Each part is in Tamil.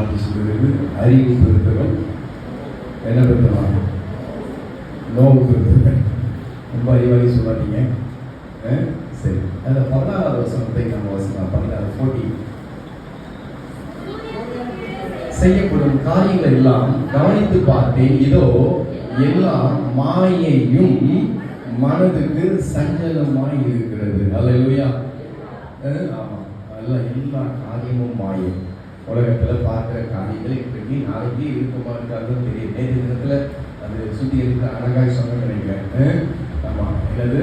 வார்த்தை சொல்கிறது அறிவு பெருத்தவன் என்ன பெருத்தவன் நோவு பெருத்தவன் ரொம்ப அறிவாளி சொல்லாதீங்க. சரி. அந்த பதினாறாவது வசனத்தை நம்ம வசனம் பதினாறு போட்டி செய்யப்படும் காரியங்கள் எல்லாம் கவனித்து பார்த்தேன். இதோ எல்லாம் மாயையும் மனதுக்கு சஞ்சலமாய் இருக்கிறது. அல்ல இல்லையா ஆமா. அதெல்லாம் எல்லா காரியமும் மாயை. உலகத்தில் பார்க்குற காரியங்கள் இன்றைக்கு நாளைக்கு இருக்குமா இருக்காதுன்னு தெரியும் நேற்று தினத்தில் அது சுற்றி இருக்கிற அழகாய் சொன்ன நினைக்கிறேன். ஆமாம் ஆமா. என்னது?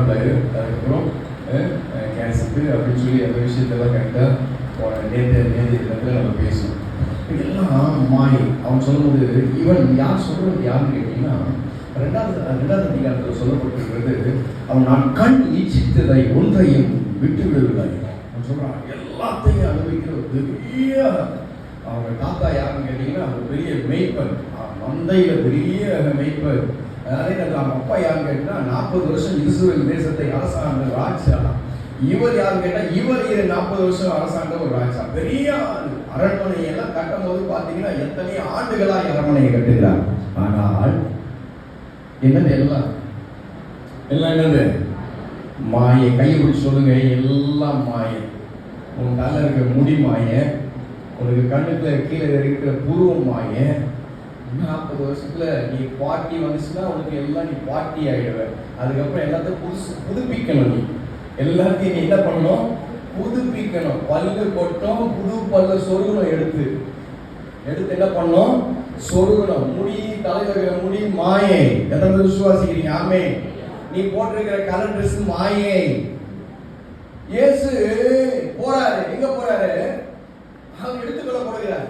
பிளேயர் அதுக்கப்புறம் கேன்சருக்கு அப்படின்னு சொல்லி அந்த விஷயத்தெல்லாம் கரெக்டாக நேற்று நேற்று தினத்தில் நம்ம பேசுவோம். இதெல்லாம் மாய். அவன் சொல்லும்போது இவன் யார் சொல்றது யாருன்னு கேட்டீங்கன்னா ரெண்டாவது ரெண்டாவது அதிகாரத்தில் சொல்லப்பட்டிருக்கிறது அவன் நான் கண் ஈச்சித்ததை ஒன்றையும் விட்டு விடவில்லை சொல்கிறாங்க எல்லாத்தையும் அனுபவிக்கிற ஒரு பெரிய அவங்க தாத்தா யாருன்னு கேட்டீங்கன்னா ஒரு பெரிய மெய்ப்பர். மந்தையில பெரிய மெய்ப்பர். அதே நேரத்தில் அவங்க அப்பா யாருன்னு கேட்டிங்கன்னா நாற்பது வருஷம் இஸ்ரேல் தேசத்தை அரசாண்ட ராஜா. இவர் யாருன்னு கேட்டால் இவர் நாற்பது வருஷம் அரசாண்ட ஒரு ராஜா. பெரிய அரண்மனையெல்லாம் கட்டும் போது பார்த்தீங்கன்னா எத்தனையோ ஆண்டுகளாக அரண்மனையை கட்டுகிறார். ஆனால் என்னது எல்லாம்? எல்லாம் என்னது? மாயை. கையை பிடிச்சி சொல்லுங்க எல்லாம் மாயை. உன் தலை இருக்கிற முடி மாயன் உனக்கு கண்ணுக்குள்ள கீழே இருக்கிற புருவம் மாயன் நாற்பது வருஷத்துல நீ பாட்டி வந்துச்சுன்னா உனக்கு எல்லாம் நீ பாட்டி ஆகிடுவேன் அதுக்கப்புறம் எல்லாத்தையும் புதுசு புதுப்பிக்கணும் நீ. எல்லாத்தையும் நீ என்ன பண்ணணும்? புதுப்பிக்கணும். பல்லு கொட்டும் புது பல்ல சொருகணும் எடுத்து. எடுத்து என்ன பண்ணோம் சொருகணும். முடி தலைவர் முடி மாயை. எத்தனை விசுவாசிக்கிறீங்க? ஆமே நீ போட்டிருக்கிற கலர் ட்ரெஸ் மாயை. இயேசு போறாரு. எங்க போறாரு? அவங்க எடுத்துக்கொள்ள போடுகிறார்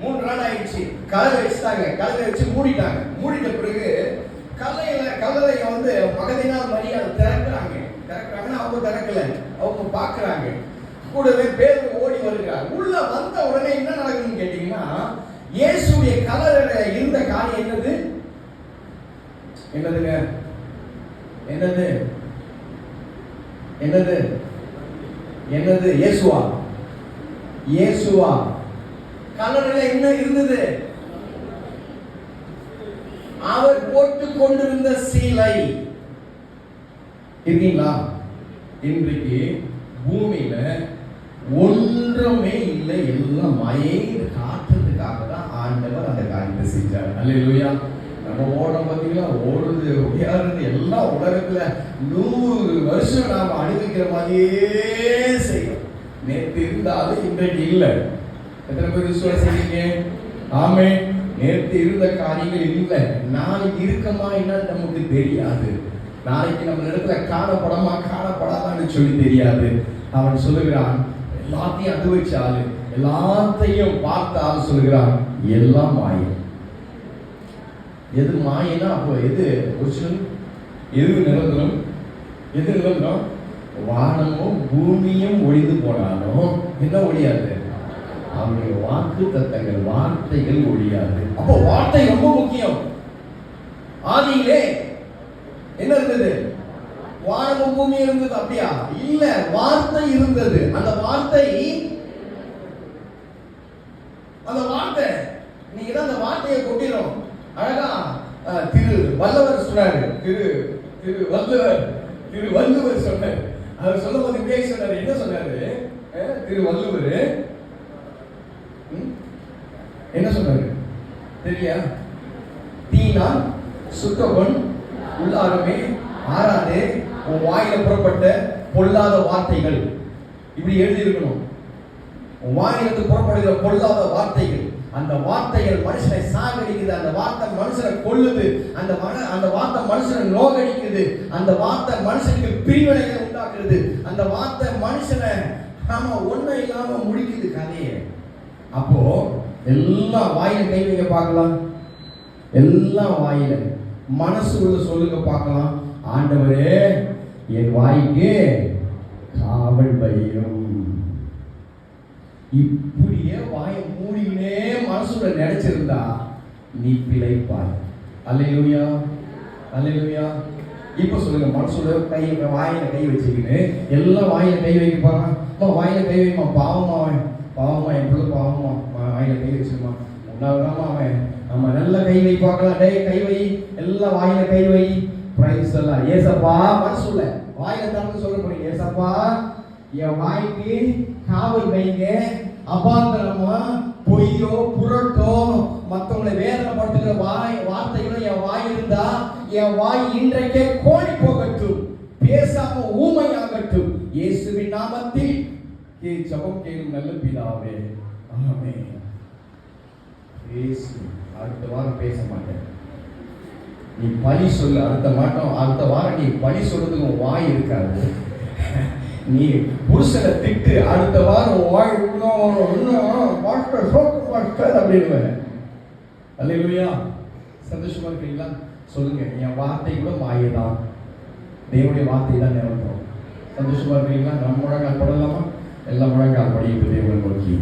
மூணு நாள் ஆயிடுச்சு. கலரை வச்சுட்டாங்க. கலரை வச்சு மூடிட்டாங்க. மூடிட்ட பிறகு கல்லையில கல்லறைய வந்து மகதினால் மரியாதை திறக்கிறாங்க. திறக்கிறாங்கன்னா அவங்க திறக்கல. அவங்க பார்க்குறாங்க. கூடவே பேர் ஓடி வருகிறார். உள்ள வந்த உடனே என்ன நடக்குதுன்னு கேட்டீங்கன்னா இயேசுடைய கலரில் இருந்த காரியம் என்னது? என்னதுங்க? என்னது? என்னது? என்னது? இயேசுவா? இயேசுவா? கலரில் என்ன இருந்தது? அவர் போட்டுக் கொண்டிருந்த சீலை. இருக்கீங்களா? இன்றைக்கு பூமியில ஒன்றுமே இல்லை. எல்லாம் மயை காட்டுறதுக்காக தான் ஆண்டவர் அந்த காரியத்தை செஞ்சார். அல்லேலூயா. நம்ம ஓடம் பார்த்தீங்கன்னா ஓடுறது ஓடியாடுறது எல்லாம் உலகத்தில் நூறு வருஷம் நாம் அனுபவிக்கிற மாதிரியே செய்யும் நேற்று இருந்தாலும் இன்றைக்கு இல்லை. எத்தனை பேர் விசுவாசிக்கிறீங்க ஆமே நேற்று இருந்த காரியங்கள் இல்லை. நாளைக்கு இருக்கமா என்னன்னு நமக்கு தெரியாது. நாளைக்கு நம்ம இடத்துல காணப்படமா காணப்படாதான்னு சொல்லி தெரியாது. அவன் சொல்லுகிறான் எல்லாத்தையும் அனுபவிச்சாலும் எல்லாத்தையும் பார்த்தாலும் ஆள் சொல்லுகிறான் எல்லாம் ஆயிடும் எது மாயினா அப்போ எது ஒரிஜினல் எது நிரந்தரம் எது நிரந்தரம் வானமும் பூமியும் ஒழிந்து போனாலும் என்ன ஒழியாது அவருடைய வாக்கு தத்தங்கள் வார்த்தைகள் ஒழியாது அப்போ வார்த்தை ரொம்ப முக்கியம். ஆதியிலே என்ன இருந்தது? வானமும் பூமி இருந்தது அப்படியா? இல்ல வார்த்தை இருந்தது. அந்த வார்த்தை அந்த வார்த்தை நீங்க தான் அந்த வார்த்தையை கொட்டிடும் அழகா திரு வல்லவர் சொன்னாரு. திரு திரு வல்லவர் திரு வள்ளுவர் சொன்னார். அவர் சொல்லும் போது இப்படியே சொன்னார். என்ன சொன்னாரு? திரு வள்ளுவர். ம்? என்ன சொன்னாரு? தெரியா? தீனா சுத்தபன் உள்ளாருமே ஆறாதே உன் வாயில புறப்பட்ட பொல்லாத வார்த்தைகள். இப்படி எழுதியிருக்கணும். உன் வாயிலிருந்து புறப்படுகிற பொல்லாத வார்த்தைகள். அந்த வார்த்தைகள் மனுஷனை சாகடிக்குது அந்த வார்த்தை மனுஷனை கொல்லுது அந்த மன அந்த வார்த்தை மனுஷனை நோகடிக்குது அந்த வார்த்தை மனுஷனுக்கு பிரிவினைகளை உண்டாக்குறது அந்த வார்த்தை மனுஷனை நாம ஒன்றும் இல்லாம முடிக்குது கதையை. அப்போ எல்லாம் வாயில கை வைக்க பார்க்கலாம். எல்லாம் வாயில மனசு உள்ள சொல்லுங்க பார்க்கலாம். ஆண்டவரே என் வாய்க்கு காவல் வையும் அப்படியே வாயை மூடினே மனசுல நினைச்சிருந்தா நீ பிழைப்பாய். அல்லையா அல்லையா இப்போ சொல்லுங்க மனசுல கை வாயில கை வச்சுக்கின்னு எல்லாம் வாயில கை வைக்க போறான் அம்மா வாயில கை வைமா பாவமா அவன். பாவமா என் பிள்ளை பாவமா. வா- வாயில கை வச்சிருமா உன்னாவதாமா அவன். நம்ம நல்ல கை வை பார்க்கலாம். டேய் கை வை. எல்லாம் வாயில கை வை. பிரைஸ் எல்லாம் ஏசப்பா மனசுல வாயில தரந்து சொல்ல போறீங்க. ஏசப்பா என் வாய்க்கு காவல் வைங்க. அபாந்தரமா பொய்யோ புரட்டோ மற்றவங்களை வேதனைப்படுத்துகிற வாய் வார்த்தைகளும் என் வாய் இருந்தா என் வாய் இன்றைக்கே கோடி போகட்டும். பேசாம ஊமையாகட்டும். இயேசுவின் நாமத்தில் கே ஜபம் கேளும் நல்ல பிதாவே. ஆமே பேசு அடுத்த வாரம் பேச மாட்டேன். நீ பழி சொல்லு. அடுத்த மாட்டம் அடுத்த வாரம் நீ பழி சொல்றதுக்கு வாய் இருக்காது. நீ புருஷனை திட்டு அடுத்த வாரம் வாய் இன்னும் மாஸ்டர் சோக்கு மாஸ்டர் அப்படின்னு அல்லையா சந்தோஷமா இருக்கீங்களா? சொல்லுங்க என் வார்த்தை கூட மாயை தான் தேவனுடைய வார்த்தை தான் நிரப்போம் சந்தோஷமா இருக்கீங்களா? நம்ம முழங்கால் படலாமா எல்லா முழங்கால் படிக்கிட்டு தேவனை நோக்கி.